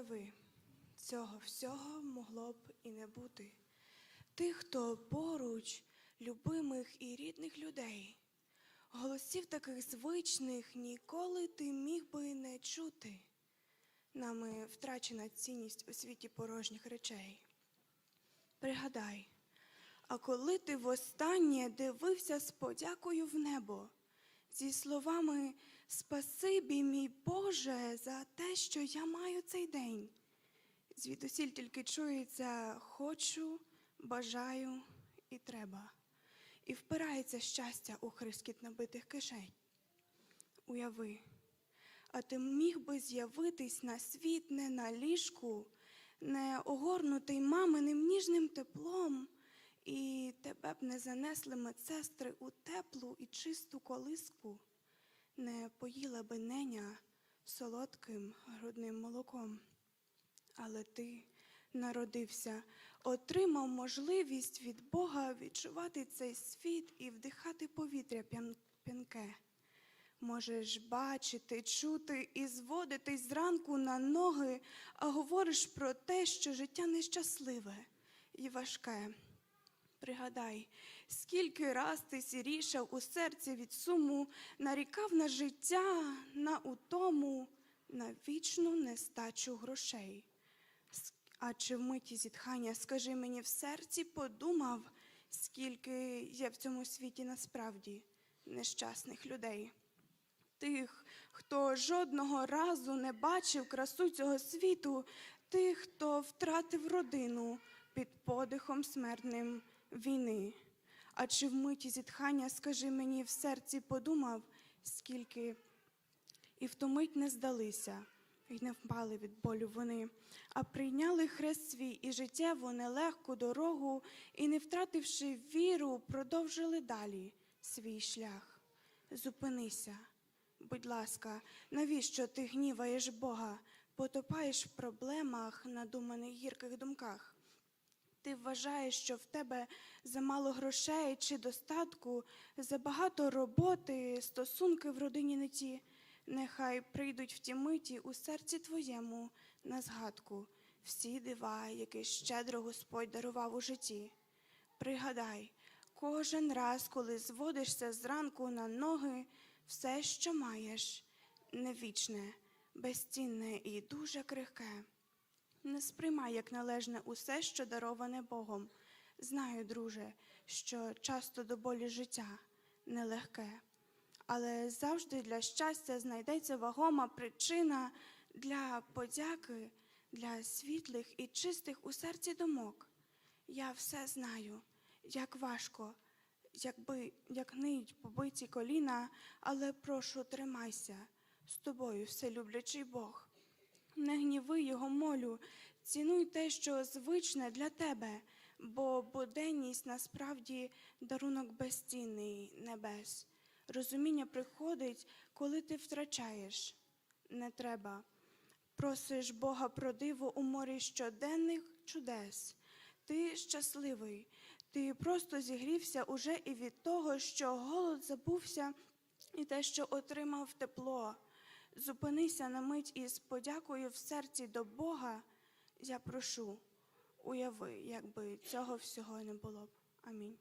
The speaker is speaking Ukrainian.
Уяви, цього всього могло б і не бути. Тих, хто поруч, любимих і рідних людей. Голосів таких звичних ніколи ти міг би не чути. Нами втрачена цінність у світі порожніх речей. Пригадай, а коли ти востаннє дивився з подякою в небо, зі словами Спасибі, мій Боже, за те, що я маю цей день. Звідусіль тільки чується хочу, бажаю і треба. І впирається щастя у хрискіт набитих кишень. Уяви, а ти міг би з'явитись на світ не на ліжку, не огорнутий маминим ніжним теплом, і тебе б не занесли медсестри у теплу і чисту колиску, не поїла би неня солодким грудним молоком. Але ти народився, отримав можливість від Бога відчувати цей світ і вдихати повітря п'янке. Можеш бачити, чути і зводитись зранку на ноги, а говориш про те, що життя нещасливе і важке. Пригадай, скільки раз ти сірішав у серці від суму, нарікав на життя, на утому, на вічну нестачу грошей. А чи в миті зітхання, скажи мені, в серці подумав, скільки є в цьому світі насправді нещасних людей тих, хто жодного разу не бачив красу цього світу, тих, хто втратив родину під подихом смертним війни. А чи в миті зітхання, скажи мені, в серці подумав, скільки і в ту мить не здалися, і не впали від болю вони, а прийняли хрест свій і життєву нелегку дорогу, і, не втративши віру, продовжили далі свій шлях. Зупинися. Будь ласка, навіщо ти гніваєш Бога, потопаєш в проблемах, надуманих гірких думках? Ти вважаєш, що в тебе замало грошей чи достатку, забагато роботи, стосунки в родині не ті. Нехай прийдуть в ті миті у серці твоєму на згадку всі дива, які щедро Господь дарував у житті. Пригадай, кожен раз, коли зводишся зранку на ноги, все, що маєш, невічне, безцінне і дуже крихке. Не сприймай як належне усе, що дароване Богом. Знаю, друже, що часто до болі життя нелегке, але завжди для щастя знайдеться вагома причина для подяки, для світлих і чистих у серці думок. Я все знаю, як важко, якби як ниють побиті коліна, але прошу, тримайся з тобою, вселюблячий Бог. Не гніви його молю, цінуй те, що звичне для тебе, бо буденність насправді дарунок безцінний небес. Розуміння приходить, коли ти втрачаєш. Не треба. Просиш Бога про диво у морі щоденних чудес. Ти щасливий, ти просто зігрівся уже і від того, що голод забувся, і те, що отримав тепло. Зупинися на мить із подякою в серці до Бога. Я прошу, уяви, якби цього всього не було б. Амінь.